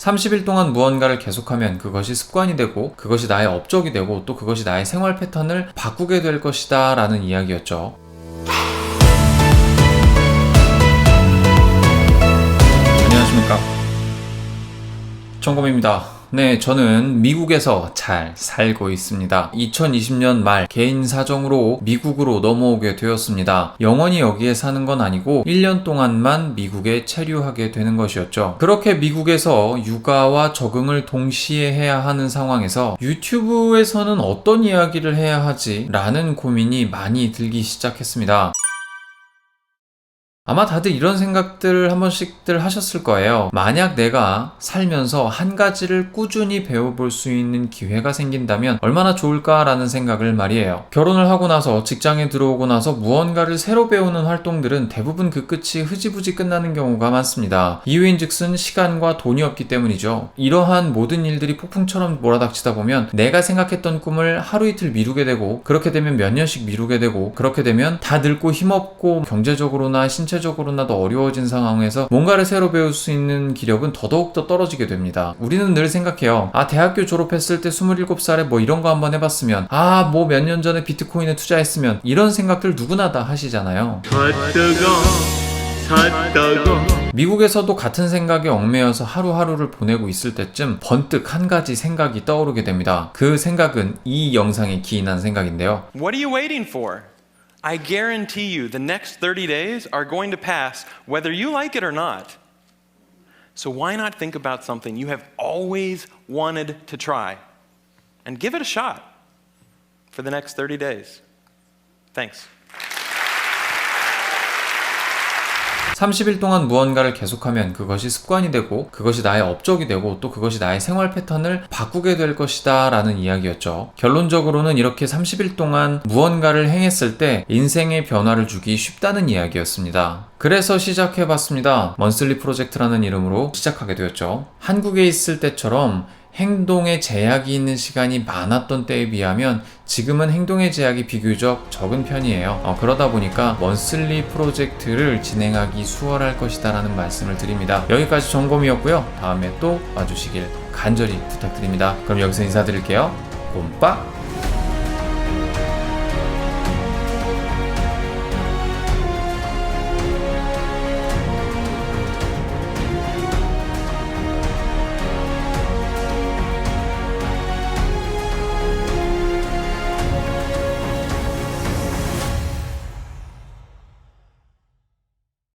30일 동안 무언가를 계속하면 그것이 습관이 되고 그것이 나의 업적이 되고 또 그것이 나의 생활 패턴을 바꾸게 될 것이다 라는 이야기였죠. 안녕하십니까. 정검입니다. 네, 저는 미국에서 잘 살고 있습니다. 2020년 말 개인 사정으로 미국으로 넘어오게 되었습니다. 영원히 여기에 사는 건 아니고 1년 동안만 미국에 체류하게 되는 것이었죠. 그렇게 미국에서 육아와 적응을 동시에 해야 하는 상황에서 유튜브에서는 어떤 이야기를 해야 하지? 라는 고민이 많이 들기 시작했습니다. 아마 다들 이런 생각들 한 번씩들 하셨을 거예요. 만약 내가 살면서 한 가지를 꾸준히 배워볼 수 있는 기회가 생긴다면 얼마나 좋을까라는 생각을 말이에요. 결혼을 하고 나서 직장에 들어오고 나서 무언가를 새로 배우는 활동들은 대부분 그 끝이 흐지부지 끝나는 경우가 많습니다. 이유인 즉슨 시간과 돈이 없기 때문이죠. 이러한 모든 일들이 폭풍처럼 몰아닥치다 보면 내가 생각했던 꿈을 하루 이틀 미루게 되고 그렇게 되면 몇 년씩 미루게 되고 그렇게 되면 다 늙고 힘없고 경제적으로나 신체 적으로나도 어려워진 상황에서 뭔가를 새로 배울 수 있는 기력은 더더욱더 떨어지게 됩니다. 우리는 늘 생각해요. 아, 대학교 졸업했을 때 27살에 뭐 이런 거 한번 해봤으면, 아, 뭐 몇 년 전에 비트코인에 투자했으면, 이런 생각들 누구나 다 하시잖아요. 미국에서도 같은 생각에 얽매여서 하루하루를 보내고 있을 때쯤 번뜩 한 가지 생각이 떠오르게 됩니다. 그 생각은 이 영상에 기인한 생각인데요. What are you waiting for? I guarantee you the next 30 days are going to pass whether you like it or not. So why not think about something you have always wanted to try and give it a shot for the next 30 days? Thanks. 30일 동안 무언가를 계속하면 그것이 습관이 되고 그것이 나의 업적이 되고 또 그것이 나의 생활 패턴을 바꾸게 될 것이다 라는 이야기였죠. 결론적으로는 이렇게 30일 동안 무언가를 행했을 때 인생의 변화를 주기 쉽다는 이야기였습니다. 그래서 시작해봤습니다. 먼슬리 프로젝트라는 이름으로 시작하게 되었죠. 한국에 있을 때처럼 행동에 제약이 있는 시간이 많았던 때에 비하면 지금은 행동의 제약이 비교적 적은 편이에요. 어, 그러다 보니까 먼슬리 프로젝트를 진행하기 수월할 것이다라는 말씀을 드립니다. 여기까지 점검이었고요. 다음에 또 와주시길 간절히 부탁드립니다. 그럼 여기서 인사드릴게요. 꼼빡!